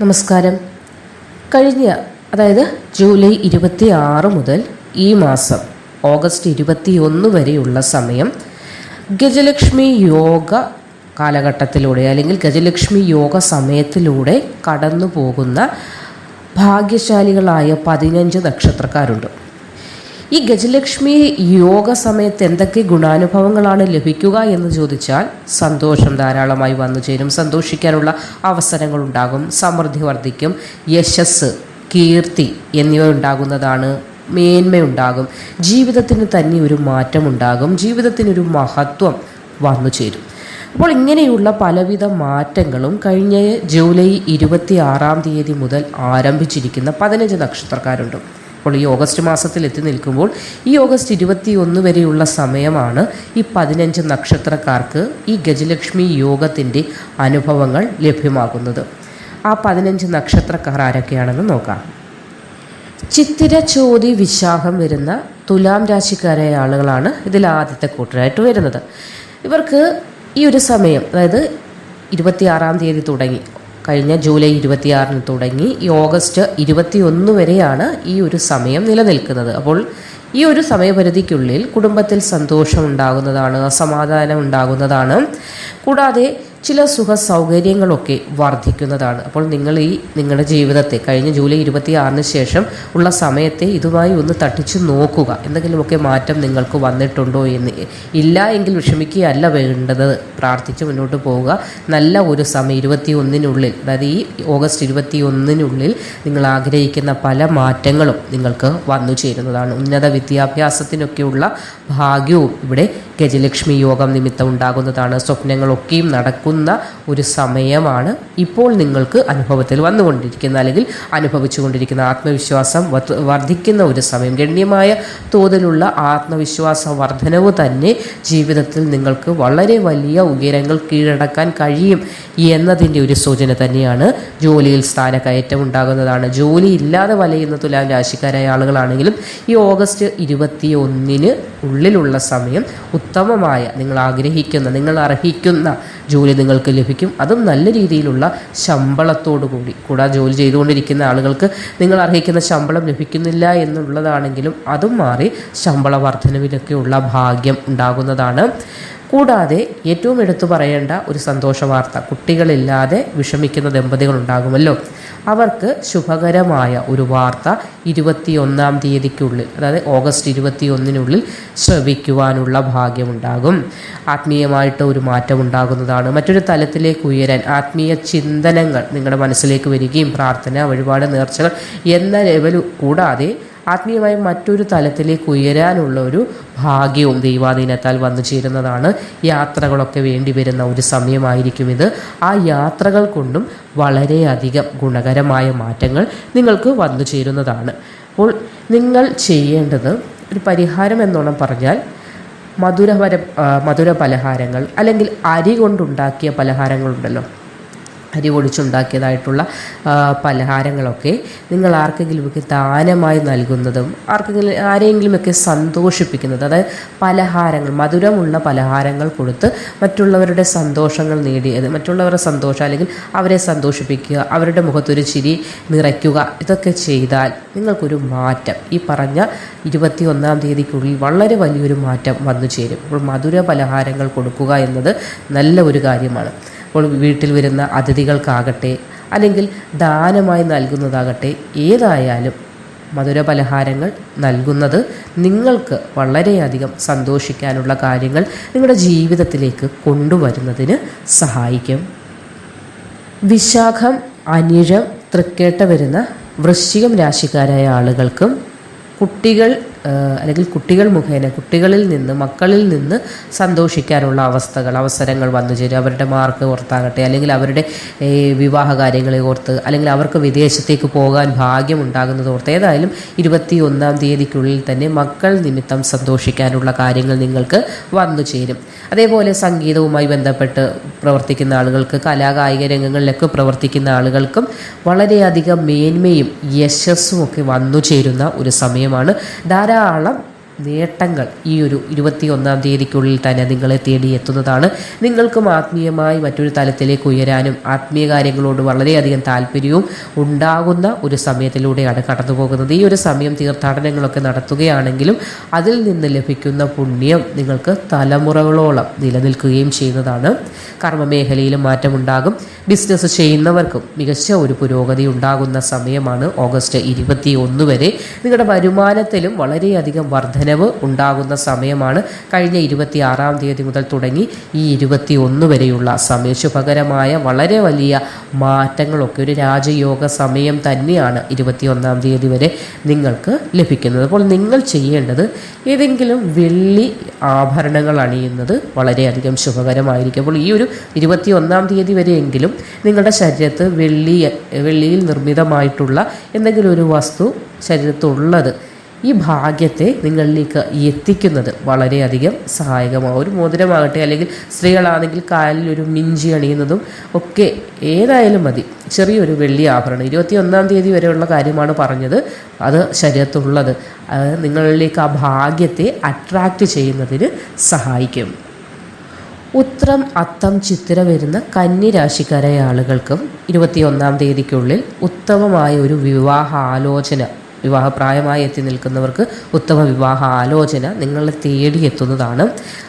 നമസ്കാരം. കഴിഞ്ഞ അതായത് ജൂലൈ ഇരുപത്തി ആറ് മുതൽ ഈ മാസം ഓഗസ്റ്റ് ഇരുപത്തി ഒന്ന് വരെയുള്ള സമയം ഗജലക്ഷ്മി യോഗ കാലഘട്ടത്തിലൂടെ അല്ലെങ്കിൽ ഗജലക്ഷ്മി യോഗ സമയത്തിലൂടെ കടന്നു പോകുന്ന ഭാഗ്യശാലികളായ പതിനഞ്ച് നക്ഷത്രക്കാരുണ്ട്. ഈ ഗജലക്ഷ്മി യോഗ സമയത്ത് എന്തൊക്കെ ഗുണാനുഭവങ്ങളാണ് ലഭിക്കുക എന്ന് ചോദിച്ചാൽ സന്തോഷം ധാരാളമായി വന്നു ചേരും. സന്തോഷിക്കാനുള്ള അവസരങ്ങൾ ഉണ്ടാകും. സമൃദ്ധി വർദ്ധിക്കും. യശസ് കീർത്തി എന്നിവ ഉണ്ടാകുന്നതാണ് മേന്മയുണ്ടാകും ജീവിതത്തിന് തന്നെ ഒരു മാറ്റമുണ്ടാകും ജീവിതത്തിനൊരു മഹത്വം വന്നു ചേരും. അപ്പോൾ ഇങ്ങനെയുള്ള പലവിധ മാറ്റങ്ങളും കഴിഞ്ഞ ജൂലൈ ഇരുപത്തി ആറാം തീയതി മുതൽ ആരംഭിച്ചിരിക്കുന്ന പതിനഞ്ച് നക്ഷത്രക്കാരുണ്ട്. അപ്പോൾ ഈ ഓഗസ്റ്റ് മാസത്തിൽ എത്തി നിൽക്കുമ്പോൾ ഈ ഓഗസ്റ്റ് ഇരുപത്തി ഒന്ന് വരെയുള്ള സമയമാണ് ഈ പതിനഞ്ച് നക്ഷത്രക്കാർക്ക് ഈ ഗജലക്ഷ്മി യോഗത്തിന്റെ അനുഭവങ്ങൾ ലഭ്യമാകുന്നത്. ആ പതിനഞ്ച് നക്ഷത്രക്കാർ ആരൊക്കെയാണെന്ന് നോക്കാം. ചിത്തിര ചോതി വിശാഖം വരുന്ന തുലാം രാശിക്കാരായ ആളുകളാണ് ഇതിൽ ആദ്യത്തെ കൂട്ടരായിട്ട് വരുന്നത്. ഇവർക്ക് ഈ ഒരു സമയം അതായത് ഇരുപത്തിയാറാം തീയതി തുടങ്ങി. കഴിഞ്ഞ ജൂലൈ ഇരുപത്തിയാറിന് തുടങ്ങി ഈ ഓഗസ്റ്റ് ഇരുപത്തി ഒന്ന് വരെയാണ് ഈ ഒരു സമയം നിലനിൽക്കുന്നത്. അപ്പോൾ ഈ ഒരു സമയപരിധിക്കുള്ളിൽ കുടുംബത്തിൽ സന്തോഷം ഉണ്ടാകുന്നതാണ് അസമാധാനം ഉണ്ടാകുന്നതാണ്. കൂടാതെ ചില സുഖ സൗകര്യങ്ങളൊക്കെ വർദ്ധിക്കുന്നതാണ് അപ്പോൾ നിങ്ങൾ ഈ നിങ്ങളുടെ ജീവിതത്തെ കഴിഞ്ഞ ജൂലൈ ഇരുപത്തി ആറിന് ശേഷം ഉള്ള സമയത്തെ ഇതുമായി ഒന്ന് തട്ടിച്ചു നോക്കുക. എന്തെങ്കിലുമൊക്കെ മാറ്റം നിങ്ങൾക്ക് വന്നിട്ടുണ്ടോ എന്ന്. ഇല്ല എങ്കിൽ വിഷമിക്കുകയല്ല വേണ്ടത്. പ്രാർത്ഥിച്ച് മുന്നോട്ട് പോവുക. നല്ല ഒരു സമയം ഇരുപത്തി ഒന്നിനുള്ളിൽ അതായത് ഈ ഓഗസ്റ്റ് ഇരുപത്തി ഒന്നിനുള്ളിൽ നിങ്ങൾ ആഗ്രഹിക്കുന്ന പല മാറ്റങ്ങളും നിങ്ങൾക്ക് വന്നു ചേരുന്നതാണ്. ഉന്നത വിദ്യാഭ്യാസത്തിനൊക്കെയുള്ള ഭാഗ്യവും ഇവിടെ ഗജലക്ഷ്മി യോഗം നിമിത്തം ഉണ്ടാകുന്നതാണ്. സ്വപ്നങ്ങളൊക്കെയും നടക്കുന്ന ഒരു സമയമാണ് ഇപ്പോൾ നിങ്ങൾക്ക് അനുഭവത്തിൽ വന്നുകൊണ്ടിരിക്കുന്ന അല്ലെങ്കിൽ അനുഭവിച്ചുകൊണ്ടിരിക്കുന്ന ആത്മവിശ്വാസം വർദ്ധിക്കുന്ന ഒരു സമയം. ഗണ്യമായ തോതിലുള്ള ആത്മവിശ്വാസ വർധനവ് തന്നെ ജീവിതത്തിൽ നിങ്ങൾക്ക് വളരെ വലിയ ഉയരങ്ങൾ കീഴടക്കാൻ കഴിയും എന്നതിന്റെ ഒരു സൂചന തന്നെയാണ് ജോലിയിൽ സ്ഥാനക്കയറ്റം ഉണ്ടാകുന്നതാണ്. ജോലി ഇല്ലാതെ വലയുന്ന തുലാം രാശിക്കാരായ ആളുകളാണെങ്കിലും ഈ ഓഗസ്റ്റ് ഇരുപത്തി ഒന്നിന് ഉള്ളിലുള്ള സമയം ഉത്തമമായ നിങ്ങൾ ആഗ്രഹിക്കുന്ന നിങ്ങൾ അർഹിക്കുന്ന ജോലി നിങ്ങൾക്ക് ലഭിക്കും. അതും നല്ല രീതിയിലുള്ള ശമ്പളത്തോടു കൂടി. കൂടാതെ ജോലി ചെയ്തുകൊണ്ടിരിക്കുന്ന ആളുകൾക്ക് നിങ്ങൾ അർഹിക്കുന്ന ശമ്പളം ലഭിക്കുന്നില്ല എന്നുള്ളതാണെങ്കിലും അതും മാറി ശമ്പള വർധനവിലൊക്കെയുള്ള ഭാഗ്യം ഉണ്ടാകുന്നതാണ്. കൂടാതെ ഏറ്റവും എടുത്തു പറയേണ്ട ഒരു സന്തോഷ വാർത്ത കുട്ടികളില്ലാതെ വിഷമിക്കുന്ന ദമ്പതികൾ ഉണ്ടാകുമല്ലോ അവർക്ക് ശുഭകരമായ ഒരു വാർത്ത ഇരുപത്തിയൊന്നാം തീയതിക്കുള്ളിൽ അതായത് ഓഗസ്റ്റ് ഇരുപത്തി ഒന്നിനുള്ളിൽ ശ്രവിക്കുവാനുള്ള ഭാഗ്യമുണ്ടാകും. ആത്മീയമായിട്ട് ഒരു മാറ്റം ഉണ്ടാകുന്നതാണ്. മറ്റൊരു തലത്തിലേക്ക് ഉയരാൻ ആത്മീയ ചിന്തനങ്ങൾ നിങ്ങളുടെ മനസ്സിലേക്ക് വരികയും പ്രാർത്ഥന വഴിപാട് നേർച്ചകൾ എന്ന ലെവൽ കൂടാതെ ആത്മീയമായി മറ്റൊരു തലത്തിലേക്ക് ഉയരാനുള്ള ഒരു ഭാഗ്യവും ദൈവാധീനത്താൽ വന്നു ചേരുന്നതാണ് യാത്രകളൊക്കെ വേണ്ടി വരുന്ന ഒരു സമയമായിരിക്കും ഇത്. ആ യാത്രകൾ കൊണ്ടും വളരെയധികം ഗുണകരമായ മാറ്റങ്ങൾ നിങ്ങൾക്ക് വന്നു ചേരുന്നതാണ്. അപ്പോൾ നിങ്ങൾ ചെയ്യേണ്ടത് ഒരു പരിഹാരം എന്നോണം പറഞ്ഞാൽ മധുരപര മധുര പലഹാരങ്ങൾ അല്ലെങ്കിൽ അരി കൊണ്ടുണ്ടാക്കിയ പലഹാരങ്ങളുണ്ടല്ലോ. അരി പൊടിച്ചുണ്ടാക്കിയതായിട്ടുള്ള പലഹാരങ്ങളൊക്കെ നിങ്ങൾ ആർക്കെങ്കിലുമൊക്കെ ദാനമായി നൽകുന്നതും ആർക്കെങ്കിലും ആരെങ്കിലുമൊക്കെ സന്തോഷിപ്പിക്കുന്നത് അതായത് പലഹാരങ്ങൾ മധുരമുള്ള പലഹാരങ്ങൾ കൊടുത്ത് മറ്റുള്ളവരുടെ സന്തോഷങ്ങൾ നേടിയത് മറ്റുള്ളവരുടെ സന്തോഷം അല്ലെങ്കിൽ അവരെ സന്തോഷിപ്പിക്കുക അവരുടെ മുഖത്തൊരു ചിരി നിറയ്ക്കുക ഇതൊക്കെ ചെയ്താൽ നിങ്ങൾക്കൊരു മാറ്റം. ഈ പറഞ്ഞ ഇരുപത്തി ഒന്നാം തീയതിക്കുള്ളിൽ വളരെ വലിയൊരു മാറ്റം വന്നു ചേരും. അപ്പോൾ മധുര പലഹാരങ്ങൾ കൊടുക്കുക എന്നത് നല്ല ഒരു കാര്യമാണ്. വീട്ടിൽ വരുന്ന അതിഥികൾക്കാകട്ടെ അല്ലെങ്കിൽ ദാനമായി നൽകുന്നതാകട്ടെ ഏതായാലും മധുര പലഹാരങ്ങൾ നൽകുന്നത് നിങ്ങൾക്ക് വളരെയധികം സന്തോഷിക്കാനുള്ള കാര്യങ്ങൾ നിങ്ങളുടെ ജീവിതത്തിലേക്ക് കൊണ്ടുവരുന്നതിന് സഹായിക്കും. വിശാഖം അനിഴം തൃക്കേട്ട വരുന്ന വൃശ്ചികം രാശിക്കാരായ ആളുകൾക്കും കുട്ടികൾ അല്ലെങ്കിൽ കുട്ടികൾ മുഖേന കുട്ടികളിൽ നിന്ന് മക്കളിൽ നിന്ന് സന്തോഷിക്കാനുള്ള അവസ്ഥകൾ അവസരങ്ങൾ വന്നു ചേരും. അവരുടെ മാർക്ക് ഓർത്താകട്ടെ അല്ലെങ്കിൽ അവരുടെ വിവാഹ കാര്യങ്ങളെ ഓർത്ത് അല്ലെങ്കിൽ അവർക്ക് വിദേശത്തേക്ക് പോകാൻ ഭാഗ്യം ഉണ്ടാകുന്നത് ഓർത്ത് ഏതായാലും ഇരുപത്തി ഒന്നാം തീയതിക്കുള്ളിൽ തന്നെ മക്കൾ നിമിത്തം സന്തോഷിക്കാനുള്ള കാര്യങ്ങൾ നിങ്ങൾക്ക് വന്നു ചേരും. അതേപോലെ സംഗീതവുമായി ബന്ധപ്പെട്ട് പ്രവർത്തിക്കുന്ന ആളുകൾക്ക് കലാകായിക രംഗങ്ങളിലൊക്കെ പ്രവർത്തിക്കുന്ന ആളുകൾക്കും വളരെയധികം മേന്മയും യശസ്സും ഒക്കെ വന്നു ചേരുന്ന ഒരു സമയമാണ്. ധാരാളം ധാരാളം നേട്ടങ്ങൾ ഈ ഒരു ഇരുപത്തി ഒന്നാം തീയതിക്കുള്ളിൽ തന്നെ നിങ്ങളെ തേടി എത്തുന്നതാണ്. നിങ്ങൾക്കും ആത്മീയമായി മറ്റൊരു തലത്തിലേക്ക് ഉയരാനും ആത്മീയ കാര്യങ്ങളോട് വളരെയധികം താല്പര്യവും ഉണ്ടാകുന്ന ഒരു സമയത്തിലൂടെയാണ് കടന്നു പോകുന്നത്. ഈ ഒരു സമയം തീർത്ഥാടനങ്ങളൊക്കെ നടത്തുകയാണെങ്കിലും അതിൽ നിന്ന് ലഭിക്കുന്ന പുണ്യം നിങ്ങൾക്ക് തലമുറകളോളം നിലനിൽക്കുകയും ചെയ്യുന്നതാണ്. കർമ്മമേഖലയിലും മാറ്റമുണ്ടാകും. ബിസിനസ് ചെയ്യുന്നവർക്കും മികച്ച ഒരു പുരോഗതി ഉണ്ടാകുന്ന സമയമാണ് ഓഗസ്റ്റ് ഇരുപത്തി ഒന്ന് വരെ. നിങ്ങളുടെ വരുമാനത്തിലും വളരെയധികം വർധനവ് ഉണ്ടാകുന്ന സമയമാണ് കഴിഞ്ഞ ഇരുപത്തി ആറാം തീയതി മുതൽ തുടങ്ങി ഈ ഇരുപത്തി ഒന്ന് വരെയുള്ള സമയം. ശുഭകരമായ വളരെ വലിയ മാറ്റങ്ങളൊക്കെ ഒരു രാജയോഗ സമയം തന്നെയാണ് ഇരുപത്തി ഒന്നാം തീയതി വരെ നിങ്ങൾക്ക് ലഭിക്കുന്നത്. അപ്പോൾ നിങ്ങൾ ചെയ്യേണ്ടത് ഏതെങ്കിലും വെള്ളി ആഭരണങ്ങൾ അണിയുന്നത് വളരെയധികം ശുഭകരമായിരിക്കും. അപ്പോൾ ഈ ഒരു ഇരുപത്തി ഒന്നാം തീയതി വരെയെങ്കിലും നിങ്ങളുടെ ശരീരത്ത് വെള്ളി വെള്ളിയിൽ നിർമ്മിതമായിട്ടുള്ള എന്തെങ്കിലും ഒരു വസ്തു ശരീരത്തുള്ളത് ഈ ഭാഗ്യത്തെ നിങ്ങളിലേക്ക് എത്തിക്കുന്നത് വളരെയധികം സഹായകമാണ് ഒരു മോതിരമാകട്ടെ അല്ലെങ്കിൽ സ്ത്രീകളാണെങ്കിൽ കാലിൽ ഒരു മിഞ്ചി അണിയുന്നതും ഒക്കെ ഏതായാലും മതി. ചെറിയൊരു വെള്ളി ആഭരണം. ഇരുപത്തി ഒന്നാം തീയതി വരെയുള്ള കാര്യമാണ് പറഞ്ഞത്. അത് ശരീരത്തുള്ളത്. നിങ്ങളിലേക്ക് ആ ഭാഗ്യത്തെ അട്രാക്റ്റ് ചെയ്യുന്നതിന് സഹായിക്കും. ഉത്രം അത്തം ചിത്തിര വരുന്ന കന്നി രാശിക്കാരായ ആളുകൾക്കും ഇരുപത്തിയൊന്നാം തീയതിക്കുള്ളിൽ ഉത്തമമായ ഒരു വിവാഹ ആലോചന വിവാഹപ്രായമായി എത്തി നിൽക്കുന്നവർക്ക് ഉത്തമ വിവാഹ ആലോചന നിങ്ങളെ തേടിയെത്തുന്നതാണ്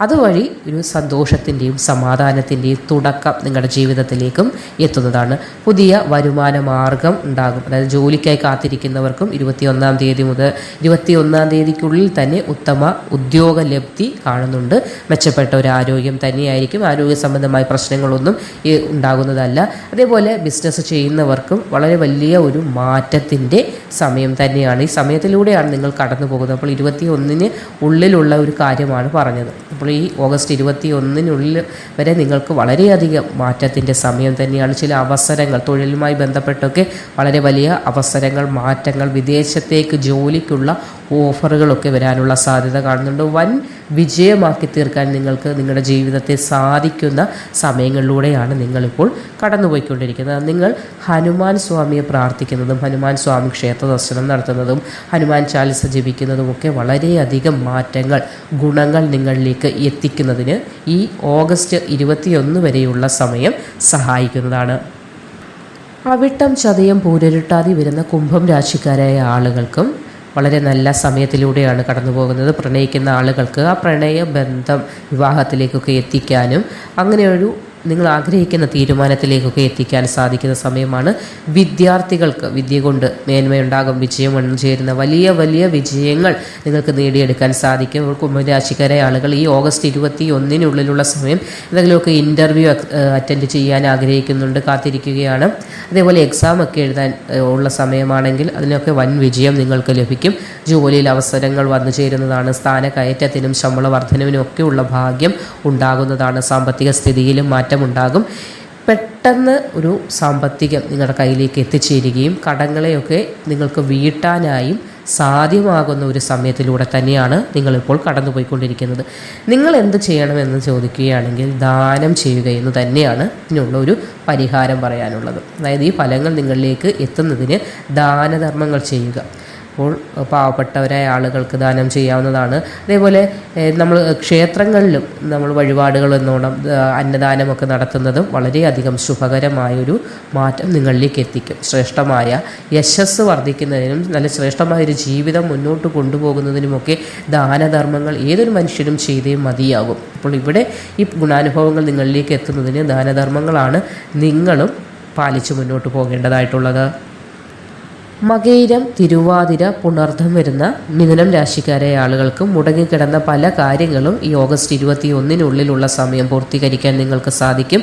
അതുവഴി ഒരു സന്തോഷത്തിന്റെയും സമാധാനത്തിന്റെയും തുടക്കം നിങ്ങളുടെ ജീവിതത്തിലേക്കും എത്തുന്നതാണ്. പുതിയ വരുമാന മാർഗം ഉണ്ടാകും. അതായത് ജോലിക്കായി കാത്തിരിക്കുന്നവർക്കും ഇരുപത്തിയൊന്നാം തീയതി മുതൽ ഇരുപത്തിയൊന്നാം തീയതിക്കുള്ളിൽ തന്നെ ഉത്തമ ഉദ്യോഗ ലബ്ധി കാണുന്നുണ്ട്. മെച്ചപ്പെട്ട ഒരു ആരോഗ്യം തന്നെയായിരിക്കും ആരോഗ്യ സംബന്ധമായ പ്രശ്നങ്ങളൊന്നും ഉണ്ടാകുന്നതല്ല. അതേപോലെ ബിസിനസ് ചെയ്യുന്നവർക്കും വളരെ വലിയ ഒരു മാറ്റത്തിന്റെ സമയം തന്നെയാണ്. ഈ സമയത്തിലൂടെയാണ് നിങ്ങൾ കടന്നു പോകുന്നത് അപ്പോൾ ഇരുപത്തി ഒന്നിന് ഉള്ളിലുള്ള ഒരു കാര്യമാണ് പറഞ്ഞത്. അപ്പോൾ ഈ ഓഗസ്റ്റ് ഇരുപത്തി ഒന്നിനുള്ളിൽ വരെ നിങ്ങൾക്ക് വളരെയധികം മാറ്റത്തിന്റെ സമയം തന്നെയാണ്. ചില അവസരങ്ങൾ തൊഴിലുമായി ബന്ധപ്പെട്ടൊക്കെ വളരെ വലിയ അവസരങ്ങൾ മാറ്റങ്ങൾ വിദേശത്തേക്ക് ജോലിക്കുള്ള ഓഫറുകളൊക്കെ വരാനുള്ള സാധ്യത കാണുന്നുണ്ട്. വൻ വിജയമാക്കി തീർക്കാൻ നിങ്ങൾക്ക് നിങ്ങളുടെ ജീവിതത്തെ സാധിക്കുന്ന സമയങ്ങളിലൂടെയാണ് നിങ്ങളിപ്പോൾ കടന്നുപോയിക്കൊണ്ടിരിക്കുന്നത്. നിങ്ങൾ ഹനുമാൻ സ്വാമിയെ പ്രാർത്ഥിക്കുന്നതും ഹനുമാൻ സ്വാമി ക്ഷേത്ര ദർശനം നടത്തുന്നതും ഹനുമാൻ ചാലിസ ജപിക്കുന്നതും ഒക്കെ വളരെയധികം മാറ്റങ്ങൾ ഗുണങ്ങൾ നിങ്ങളിലേക്ക് എത്തിക്കുന്നതിന് ഈ ഓഗസ്റ്റ് ഇരുപത്തിയൊന്ന് വരെയുള്ള സമയം സഹായിക്കുന്നതാണ്. അവിട്ടം ചതയം പൂരരുട്ടാതി വരുന്ന കുംഭം രാശിക്കാരായ ആളുകൾക്കും വളരെ നല്ല സമയത്തിലൂടെയാണ് കടന്നു പോകുന്നത് പ്രണയിക്കുന്ന ആളുകൾക്ക് ആ പ്രണയ ബന്ധം വിവാഹത്തിലേക്കൊക്കെ എത്തിക്കാനും അങ്ങനെ ഒരു നിങ്ങൾ ആഗ്രഹിക്കുന്ന തീരുമാനത്തിലേക്കൊക്കെ എത്തിക്കാൻ സാധിക്കുന്ന സമയമാണ്. വിദ്യാർത്ഥികൾക്ക് വിദ്യ കൊണ്ട് മേന്മയുണ്ടാകും വിജയം ചേരുന്ന വലിയ വലിയ വിജയങ്ങൾ നിങ്ങൾക്ക് നേടിയെടുക്കാൻ സാധിക്കും. കുംഭരാശിക്കാരായ ആളുകൾ ഈ ഓഗസ്റ്റ് ഇരുപത്തി ഒന്നിനുള്ളിലുള്ള സമയം എന്തെങ്കിലുമൊക്കെ ഇന്റർവ്യൂ അറ്റൻഡ് ചെയ്യാൻ ആഗ്രഹിക്കുന്നുണ്ട് കാത്തിരിക്കുകയാണ്. അതേപോലെ എക്സാം ഒക്കെ എഴുതാൻ ഉള്ള സമയമാണെങ്കിൽ അതിനൊക്കെ വൻ വിജയം നിങ്ങൾക്ക് ലഭിക്കും. ജോലിയിൽ അവസരങ്ങൾ വന്നു ചേരുന്നതാണ് സ്ഥാനക്കയറ്റത്തിനും ശമ്പള വർധനവിനും ഒക്കെയുള്ള ഭാഗ്യം ഉണ്ടാകുന്നതാണ്. സാമ്പത്തിക സ്ഥിതിയിലും മാറ്റമുണ്ടാകും പെട്ടെന്ന് ഒരു സാമ്പത്തികം നിങ്ങളുടെ കയ്യിലേക്ക് എത്തിച്ചേരുകയും കടങ്ങളെയൊക്കെ നിങ്ങൾക്ക് വീട്ടാനായും സാധ്യമാകുന്ന ഒരു സമയത്തിലൂടെ തന്നെയാണ് നിങ്ങളിപ്പോൾ കടന്നുപോയിക്കൊണ്ടിരിക്കുന്നത്. നിങ്ങൾ എന്ത് ചെയ്യണമെന്ന് ചോദിക്കുകയാണെങ്കിൽ ദാനം ചെയ്യുക എന്ന് തന്നെയാണ് ഇതിനുള്ള ഒരു പരിഹാരം പറയാനുള്ളത്. അതായത് ഈ ഫലങ്ങൾ നിങ്ങളിലേക്ക് എത്തുന്നതിന് ദാനധർമ്മങ്ങൾ ചെയ്യുക. അപ്പോൾ പാവപ്പെട്ടവരായ ആളുകൾക്ക് ദാനം ചെയ്യാവുന്നതാണ്. അതേപോലെ നമ്മൾ ക്ഷേത്രങ്ങളിലും നമ്മൾ വഴിപാടുകൾ എന്നോണം അന്നദാനമൊക്കെ നടത്തുന്നതും വളരെയധികം ശുഭകരമായൊരു മാറ്റം നിങ്ങളിലേക്ക് എത്തിക്കും. ശ്രേഷ്ഠമായ യശസ് വർദ്ധിക്കുന്നതിനും നല്ല ശ്രേഷ്ഠമായ ഒരു ജീവിതം മുന്നോട്ട് കൊണ്ടുപോകുന്നതിനുമൊക്കെ ദാനധർമ്മങ്ങൾ ഏതൊരു മനുഷ്യനും ചെയ്തേ മതിയാകും. അപ്പോൾ ഇവിടെ ഈ ഗുണാനുഭവങ്ങൾ നിങ്ങളിലേക്ക് എത്തുന്നതിന് ദാനധർമ്മങ്ങളാണ് നിങ്ങളും പാലിച്ചു മുന്നോട്ട് പോകേണ്ടതായിട്ടുള്ളത്. മകയിരം തിരുവാതിര പുണർദ്ധം വരുന്ന മിഥുനം രാശിക്കാരായ ആളുകൾക്ക് മുടങ്ങിക്കിടന്ന പല കാര്യങ്ങളും ഈ ഓഗസ്റ്റ് ഇരുപത്തി ഒന്നിനുള്ളിലുള്ള സമയം പൂർത്തീകരിക്കാൻ നിങ്ങൾക്ക് സാധിക്കും.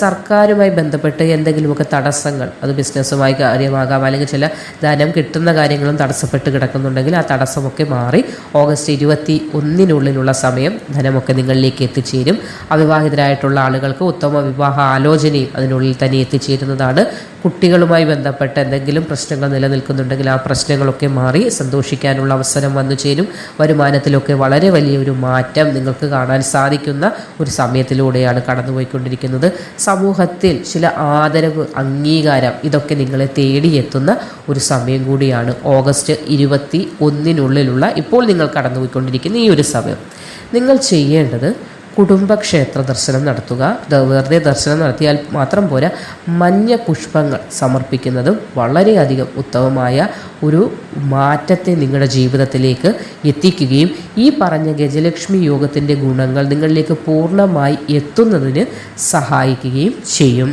സർക്കാരുമായി ബന്ധപ്പെട്ട് എന്തെങ്കിലുമൊക്കെ തടസ്സങ്ങൾ അത് ബിസിനസ്സുമായി കാര്യമാകാം അല്ലെങ്കിൽ ചില ധനം കിട്ടുന്ന കാര്യങ്ങളും തടസ്സപ്പെട്ട് കിടക്കുന്നുണ്ടെങ്കിൽ ആ തടസ്സമൊക്കെ മാറി ഓഗസ്റ്റ് ഇരുപത്തി ഒന്നിനുള്ളിലുള്ള സമയം ധനമൊക്കെ നിങ്ങളിലേക്ക് എത്തിച്ചേരും. അവിവാഹിതരായിട്ടുള്ള ആളുകൾക്ക് ഉത്തമ വിവാഹ ആലോചനയും അതിനുള്ളിൽ തന്നെ എത്തിച്ചേരുന്നതാണ് കുട്ടികളുമായി ബന്ധപ്പെട്ട എന്തെങ്കിലും പ്രശ്നങ്ങൾ നിലനിൽക്കുന്നുണ്ടെങ്കിൽ ആ പ്രശ്നങ്ങളൊക്കെ മാറി സന്തോഷിക്കാനുള്ള അവസരം വന്നു ചേരും. വരുമാനത്തിലൊക്കെ വളരെ വലിയൊരു മാറ്റം നിങ്ങൾക്ക് കാണാൻ സാധിക്കുന്ന ഒരു സമയത്തിലൂടെയാണ് കടന്നുപോയിക്കൊണ്ടിരിക്കുന്നത്. സമൂഹത്തിൽ ചില ആദരവ് അംഗീകാരം ഇതൊക്കെ നിങ്ങളെ തേടിയെത്തുന്ന ഒരു സമയം കൂടിയാണ് ഓഗസ്റ്റ് ഇരുപത്തി ഒന്നിനുള്ളിലുള്ള ഇപ്പോൾ നിങ്ങൾ കടന്നുപോയിക്കൊണ്ടിരിക്കുന്ന ഈ ഒരു സമയം. നിങ്ങൾ ചെയ്യേണ്ടത് കുടുംബക്ഷേത്ര ദർശനം നടത്തുക. വെറുതെ ദർശനം നടത്തിയാൽ മാത്രം പോരാ മഞ്ഞ പുഷ്പങ്ങൾ സമർപ്പിക്കുന്നതും വളരെയധികം ഉത്തമമായ ഒരു മാറ്റത്തെ നിങ്ങളുടെ ജീവിതത്തിലേക്ക് എത്തിക്കുകയും ഈ പറഞ്ഞ ഗജലക്ഷ്മി യോഗത്തിന്റെ ഗുണങ്ങൾ നിങ്ങളിലേക്ക് പൂർണമായി എത്തുന്നതിന് സഹായിക്കുകയും ചെയ്യും.